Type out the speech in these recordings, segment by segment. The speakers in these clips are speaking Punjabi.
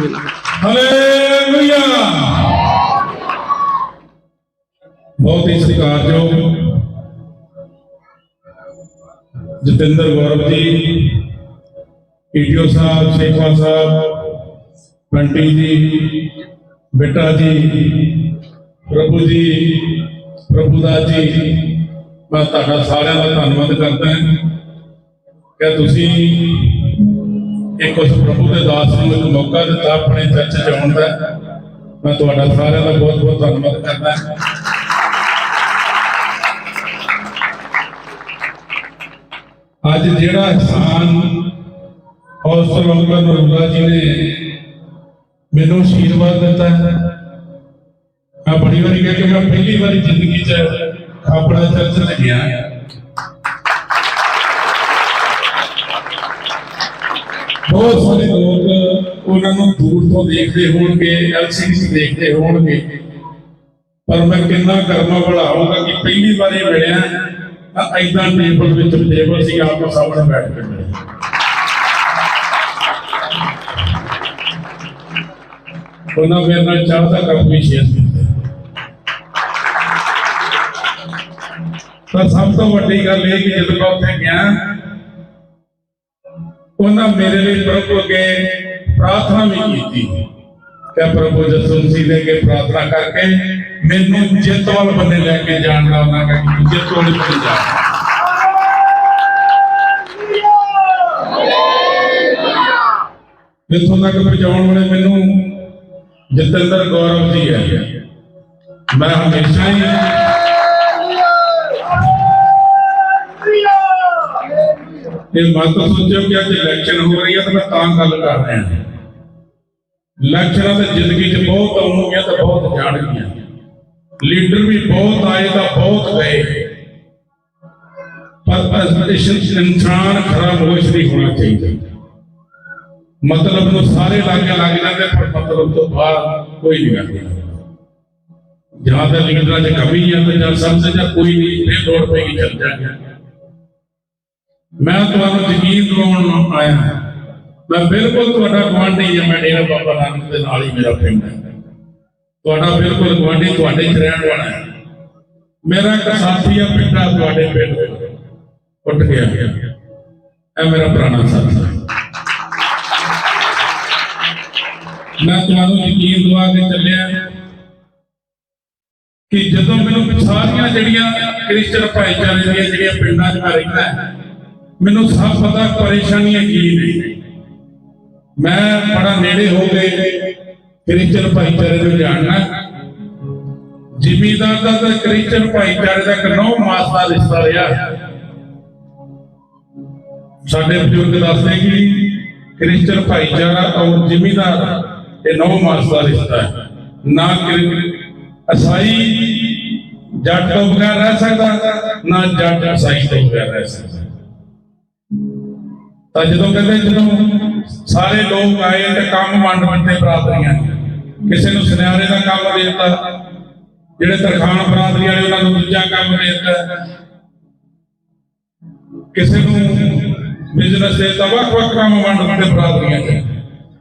ਹਾਲੇਲੂਇਆ ਬਹੁਤ ਹੀ ਸਤਿਕਾਰਯੋਗ ਜਤਿੰਦਰ ਗੌਰਵ ਜੀ ਈਟੀਓ ਸਾਹਿਬ ਸ਼ੇਖਵਾ ਸਾਹਿਬ ਬੰਟੀ ਜੀ ਬੇਟਾ ਜੀ ਪ੍ਰਭੂ ਜੀ ਪ੍ਰਭੂ ਦਾ ਜੀ ਮੈਂ ਤੁਹਾਡਾ ਸਾਰਿਆਂ ਦਾ ਧੰਨਵਾਦ ਕਰਦਾ ਹਾਂ। ਕਿ ਤੁਸੀਂ ਇੱਕ ਉਸ ਪ੍ਰਭੂ ਦੇ ਦਾਸ ਨੂੰ ਇੱਕ ਮੌਕਾ ਦਿੱਤਾ ਆਪਣੇ ਚਰਚ ਚ ਆਉਣ ਦਾ। ਮੈਂ ਤੁਹਾਡਾ ਸਾਰਿਆਂ ਦਾ ਬਹੁਤ ਬਹੁਤ ਧੰਨਵਾਦ ਕਰਦਾ। ਅੱਜ ਜਿਹੜਾ ਇਨਸਾਨ ਹੌਸਲ ਵੰਗਰ ਨਰੂਲਾ ਜੀ ਨੇ ਮੈਨੂੰ ਆਸ਼ੀਰਵਾਦ ਦਿੱਤਾ ਹੈ। ਮੈਂ ਬੜੀ ਵਾਰੀ ਕਹਿ ਕੇ ਮੈਂ ਪਹਿਲੀ ਵਾਰੀ ਜ਼ਿੰਦਗੀ 'ਚ ਆਪਣਾ ਚਰਚ ਲੱਗਿਆ ਬਹੁਤ ਸਾਰੇ ਲੋਕ ਉਹਨਾਂ ਨੂੰ ਦੂਰ ਤੋਂ ਦੇਖਦੇ ਹੋਣਗੇ ਐਲਸੀਡੀ 'ਚ ਦੇਖਦੇ ਹੋਣਗੇ। ਪਰ ਮੈਂ ਕਿੰਨਾ ਕਰਮਾ ਵਾਲਾ ਹੋਊਗਾ ਕਿ ਪਹਿਲੀ ਵਾਰੀ ਮਿਲਿਆ ਤਾਂ ਐਦਾਂ ਟੇਬਲ ਵਿੱਚ ਟੇਬਲ ਸੀ, ਆਪੋ ਸਾਹਮਣੇ ਬੈਠ ਕੇ ਮਿਲਿਆ ਉਹਨਾਂ ਮੇਰੇ ਨਾਲ ਚਾਹ ਦਾ ਵੀ ਸ਼ੇਅਰ ਕੀਤਾ। ਤਾਂ ਸਭ ਤੋਂ ਵੱਡੀ ਗੱਲ ਇਹ ਕਿ ਜਦੋਂ ਮੈਂ ਉੱਥੇ ਗਿਆ ਉਹਨਾਂ ਮੇਰੇ ਲਈ ਪ੍ਰਭੂ ਅੱਗੇ ਪ੍ਰਾਰਥਨਾ ਵੀ ਕੀਤੀ। ਕਿ ਪ੍ਰਭੂ ਜਸੂ ਦੇ ਅੱਗੇ ਪ੍ਰਾਰਥਨਾ ਕਰਕੇ ਮੈਨੂੰ ਜਿੱਤ ਵੱਲ ਬੰਨੇ ਲੈ ਕੇ ਜਾਣ ਦਾ ਉਹਨਾਂ ਕਹਿੰਦਾ ਜਿੱਤ ਵੱਲ ਬੰਨੇ ਜਾ ਇੱਥੋਂ ਤੱਕ ਪਹੁੰਚਾਉਣ ਵਾਲੇ ਮੈਨੂੰ ਜਤਿੰਦਰ ਗੌਰਵ ਜੀ ਹੈ। ਮੈਂ ਹਮੇਸ਼ਾ ਹੀ ਇਹ ਮਤ ਸੋਚਿਓ ਕਿ ਅੱਜ ਇਲੈਕਸ਼ਨ ਹੋ ਰਹੀ ਹੈ ਤਾਂ ਮੈਂ ਤਾਂ ਗੱਲ ਕਰ ਰਿਹਾ ਇਲੈਕਸ਼ਨਾਂ ਤੇ ਜ਼ਿੰਦਗੀ 'ਚ ਬਹੁਤ ਆਉਣਗੀਆਂ ਤਾਂ ਬਹੁਤ ਜਾਣਗੀਆਂ ਲੀਡਰ ਵੀ ਬਹੁਤ ਆਏ ਤਾਂ ਬਹੁਤ ਗਏ। ਪਰ ਅਸ- ਇਸ ਇਨਸਾਨ ਨਹੀਂ ਹੋਣਾ ਚਾਹੀਦਾ। ਮਤਲਬ ਨੂੰ ਸਾਰੇ ਲਾਗੇ ਲੱਗ ਜਾਂਦੇ ਪਰ ਮਤਲਬ ਤੋਂ ਬਾਹਰ ਕੋਈ ਨਹੀਂ ਕਰਦਾ। ਜਾਂ ਤਾਂ ਲੀਡਰਾਂ 'ਚ ਕਮੀ ਹੈ ਤੇ ਜਾਂ ਸਮਝ ਜਾਂ ਕੋਈ ਨਹੀਂ ਫੇਰ ਦੌੜ ਪਏਗੀ ਚੱਲ ਜਾਏਗਾ ਮੈਂ ਤੁਹਾਨੂੰ ਯਕੀਨ ਦਿਵਾਉਣ ਨੂੰ ਆਇਆ ਮੈਂ ਬਿਲਕੁਲ ਤੁਹਾਡਾ ਗਵਾਂਢੀ ਹਾਂ, ਮੈਂ ਡੇਰਾ ਬਾਬਾ ਨਾਨਕ ਦੇ ਨਾਲ ਹੀ ਮੇਰਾ ਪਿੰਡ ਹੈ। ਤੁਹਾਡਾ ਬਿਲਕੁਲ ਗਵਾਂਢੀ ਤੁਹਾਡੇ ਚ ਰਹਿਣ ਵਾਲਾ ਹੈ। ਮੇਰਾ ਇੱਕ ਸਾਥੀ ਆ, ਪਿੰਡਾ ਤੁਹਾਡੇ ਪਿੰਡ ਉੱਠ ਗਿਆ। ਇਹ ਮੇਰਾ ਪੁਰਾਣਾ ਸਾਥੀ ਹੈ। ਮੈਂ ਤੁਹਾਨੂੰ ਯਕੀਨ ਦਵਾ ਕੇ ਚੱਲਿਆ ਕਿ ਜਦੋਂ ਮੈਨੂੰ ਸਾਰੀਆਂ ਜਿਹੜੀਆਂ ਕ੍ਰਿਸਚਨ ਭਾਈਚਾਰੇ ਦੀਆਂ ਜਿਹੜੀਆਂ ਪਿੰਡਾਂ 'ਚ ਮੈਂ ਰਹਿੰਦਾ ਮੈਨੂੰ ਸਭ ਪਤਾ ਪਰੇਸ਼ਾਨੀਆਂ ਕੀ ਨੇ। ਮੈਂ ਬੜਾ ਨੇੜੇ ਹੋ ਗਏ ਕ੍ਰਿਸਚਨ ਭਾਈਚਾਰੇ ਨੂੰ ਜਾਣਨਾ ਜ਼ਿਮੀਦਾਰ ਦਾ ਤੇ ਕ੍ਰਿਸਚਨ ਭਾਈਚਾਰੇ ਦਾ ਇੱਕ ਨੌ ਮਾਸ ਦਾ ਰਿਸ਼ਤਾ ਰਿਹਾ। ਸਾਡੇ ਬਜ਼ੁਰਗ ਦੱਸਦੇ ਕਿ ਕ੍ਰਿਸਚਨ ਭਾਈਚਾਰਾ ਔਰ ਜ਼ਿਮੀਦਾਰ ਇਹ ਨੌ ਮਾਸ ਦਾ ਰਿਸ਼ਤਾ ਹੈ ਨਾ ਅਸਾਈ ਜੱਟ ਤੋਂ ਬਗੈਰ ਰਹਿ ਸਕਦਾ, ਨਾ ਜੱਟ ਅਸਾਈ ਤੋਂ ਬਗੈਰ ਰਹਿ ਸਕਦਾ। ਤਾਂ ਜਦੋਂ ਕਹਿੰਦੇ ਜਦੋਂ ਸਾਰੇ ਲੋਕ ਆਏ ਤੇ ਕੰਮ ਵੰਡ ਵੰਡੇ ਬਰਾਦਰੀਆਂ ਕਿਸੇ ਨੂੰ ਸੁਨਿਆਰੇ ਦਾ ਕੰਮ ਦੇ ਦਿੱਤਾ, ਜਿਹੜੇ ਤਰਖਾਣ ਬਰਾਦਰੀ ਵਾਲੇ ਉਹਨਾਂ ਨੂੰ ਦੂਜਾ ਕੰਮ ਦੇ ਦਿੱਤਾ। ਕਿਸੇ ਨੂੰ ਬਿਜ਼ਨਸ ਦੇ ਦਿੱਤਾ, ਵੱਖ ਵੱਖ ਕੰਮ ਵੰਡ ਵੰਡੇ ਬਰਾਦਰੀਆਂ ਚ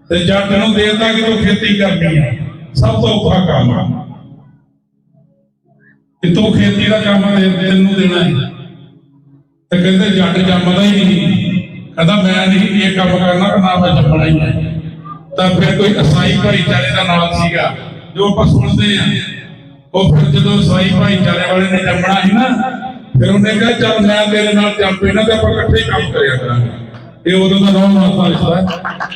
ਤੇ ਜੱਟ ਨੂੰ ਦੇ ਦਿੱਤਾ ਕਿ ਤੂੰ ਖੇਤੀ ਕਰਨੀ ਆ। ਸਭ ਤੋਂ ਔਖਾ ਕੰਮ ਆ। ਕਿ ਤੂੰ ਖੇਤੀ ਦਾ ਕੰਮ ਦੇ ਤੈਨੂੰ ਦੇਣਾ ਹੈ। ਤੇ ਕਹਿੰਦੇ ਜੱਟ ਜੰਮਦਾ ਹੀ ਨਹੀਂ। ਕਹਿੰਦਾ ਮੈਂ ਨਹੀਂ ਇਹ ਕੰਮ ਕਰਨਾ ਨਾ ਮੈਂ ਜੰਮਣਾ ਹੀ ਹੈ। ਤਾਂ ਫਿਰ ਕੋਈ ਅਸਾਈ ਭਾਈਚਾਰੇ ਦਾ ਨਾਮ ਸੀਗਾ, ਜੋ ਆਪਾਂ ਸੁਣਦੇ ਆ ਉਹ ਫਿਰ ਜਦੋਂ ਅਸਾਈ ਭਾਈਚਾਰੇ ਵਾਲੇ ਨੇ ਜੰਮਣਾ ਸੀ ਨਾ, ਫਿਰ ਉਹਨੇ ਕਿਹਾ, ਚੱਲ ਮੈਂ ਤੇਰੇ ਨਾਲ ਜੰਮ ਪੈਣਾ ਤੇ ਆਪਾਂ ਇਕੱਠੇ ਕੰਮ ਕਰਿਆ ਕਰਾਂਗੇ। ਇਹ ਉਦੋਂ ਦਾ ਨੌ ਮਾਸਾ ਰਿਸ਼ਤਾ ਹੈ।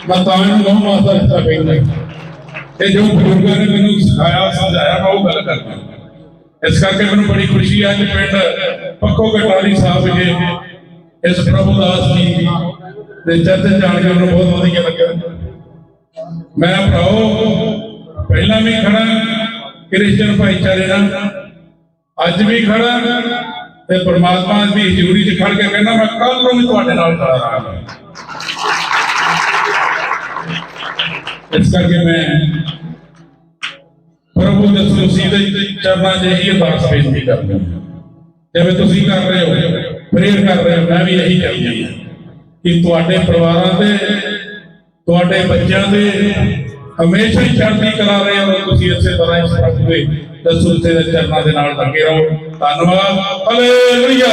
ਮੈਂ ਤਾਂ ਇਹਨੂੰ ਨੌ ਮਾਸਾ ਰਿਸ਼ਤਾ ਕਹਿੰਦਾ ਇਹ ਜੋ ਬਜ਼ੁਰਗਾਂ ਨੇ ਮੈਨੂੰ ਸਿਖਾਇਆ, ਸਮਝਾਇਆ, ਮੈਂ ਉਹ ਗੱਲ ਕਰਦਾ। ਇਸ ਕਰਕੇ ਮੈਨੂੰ ਬੜੀ ਖੁਸ਼ੀ ਹੈ ਕਿ ਪਿੰਡ ਪੱਕੋ ਗਟਾਰੀ ਸਾਹਿਬ ਵਿਖੇ ਇਸ ਪ੍ਰਭੂ ਦਾਸ ਜੀ ਦੇ ਚਰਚ ਜਾਣ ਕੇ ਮੈਨੂੰ ਬਹੁਤ ਵਧੀਆ ਲੱਗਾ ਮੈਂ ਭਰਾਓ, ਪਹਿਲਾਂ ਵੀ ਖੜਾ ਕ੍ਰਿਸਚਨ ਭਾਈਚਾਰੇ ਨਾਲ ਅੱਜ ਵੀ ਖੜਾ ਤੇ ਪ੍ਰਮਾਤਮਾ ਦੀ ਹਜ਼ੂਰੀ 'ਚ ਖੜ ਕੇ ਕਹਿੰਦਾ, ਮੈਂ ਕੱਲ ਨੂੰ ਵੀ ਤੁਹਾਡੇ ਨਾਲ ਖੜਾ ਰਹਾਂਗਾ। ਇਸ ਕਰਕੇ ਮੈਂ ਪ੍ਰਭੂ ਯਿਸੂ ਮਸੀਹ ਚਰਨਾਂ 'ਚ ਇਹੀ ਅਰਦਾਸ ਬੇਨਤੀ ਕਰਦਾ ਜਿਵੇਂ ਤੁਸੀਂ ਕਰ ਰਹੇ ਹੋ। ਪ੍ਰੇਰ ਕਰ ਰਹੇ ਮੈਂ ਵੀ ਇਹੀ ਚਾਹੀਦਾ ਹਾਂ ਕਿ ਤੁਹਾਡੇ ਪਰਿਵਾਰਾਂ ਤੇ ਤੁਹਾਡੇ ਬੱਚਿਆਂ ਦੇ ਹਮੇਸ਼ਾ ਹੀ ਚੜ੍ਹਦੀ ਕਲਾ ਰਹੇ ਹੋ ਤੁਸੀਂ ਇਸੇ ਤਰ੍ਹਾਂ ਹੀ ਪ੍ਰਭੂ ਦੇ ਦਸੂਤੇ ਚਰਨਾਂ ਦੇ ਨਾਲ ਲੱਗੇ ਰਹੋ। ਧੰਨਵਾਦ। ਹਾਲੇਲੂਇਆ